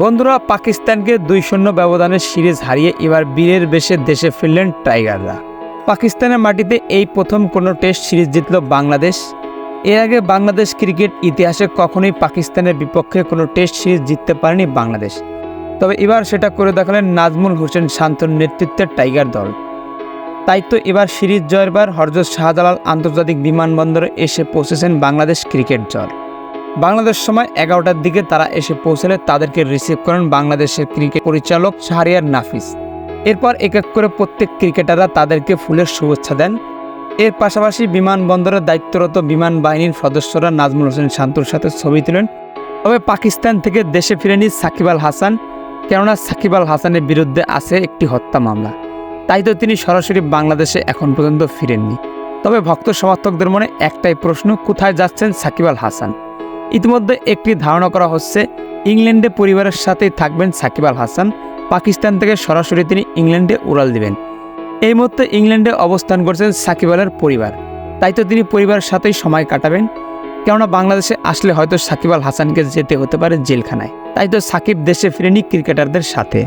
বন্ধুরা, পাকিস্তানকে দুই শূন্য ব্যবধানের সিরিজ হারিয়ে এবার বীরের বেশে দেশে ফিরলেন টাইগাররা। পাকিস্তানের মাটিতে এই প্রথম কোনো টেস্ট সিরিজ জিতল বাংলাদেশ। এর আগে বাংলাদেশ ক্রিকেট ইতিহাসে কখনোই পাকিস্তানের বিপক্ষে কোনো টেস্ট সিরিজ জিততে পারেনি বাংলাদেশ। তবে এবার সেটা করে দেখালেন নাজমুল হোসেন শান্তর নেতৃত্বের টাইগার দল। তাই তো এবার সিরিজ জয়ের বার হরজত শাহজালাল আন্তর্জাতিক বিমানবন্দরে এসে পৌঁছেছেন বাংলাদেশ ক্রিকেট দল বাংলাদেশ সময় এগারোটার দিকে তারা এসে পৌঁছলে তাদেরকে রিসিভ করেন বাংলাদেশের ক্রিকেট পরিচালক শাহরিয়ার নাফিস। এরপর এক এক করে প্রত্যেক ক্রিকেটাররা তাদেরকে ফুলের শুভেচ্ছা দেন। এর পাশাপাশি বিমানবন্দরে দায়িত্বরত বিমান বাহিনীর সদস্যরা নাজমুল হোসেন শান্তুর সাথে ছবি তোলেন। তবে পাকিস্তান থেকে দেশে ফিরেনি সাকিব আল হাসান, কেননা সাকিব আল হাসানের বিরুদ্ধে আছে একটি হত্যা মামলা। তাই তো তিনি সরাসরি বাংলাদেশে এখন পর্যন্ত ফিরেননি। তবে ভক্ত সমর্থকদের মনে একটাই প্রশ্ন, কোথায় যাচ্ছেন সাকিব আল হাসান? ইতিমধ্যে একটি ধারণা করা হচ্ছে, ইংল্যান্ডে পরিবারের সাথেই থাকবেন সাকিব আল হাসান। পাকিস্তান থেকে সরাসরি তিনি ইংল্যান্ডে উড়াল দিবেন। এই মুহূর্তে ইংল্যান্ডে অবস্থান করছেন সাকিব আলের পরিবার। তাই তো তিনি পরিবারের সাথেই সময় কাটাবেন। কেননা বাংলাদেশে আসলে হয়তো সাকিব আল হাসানকে যেতে হতে পারে জেলখানায়। তাই তো সাকিব দেশে ফিরেনি ক্রিকেটারদের সাথে।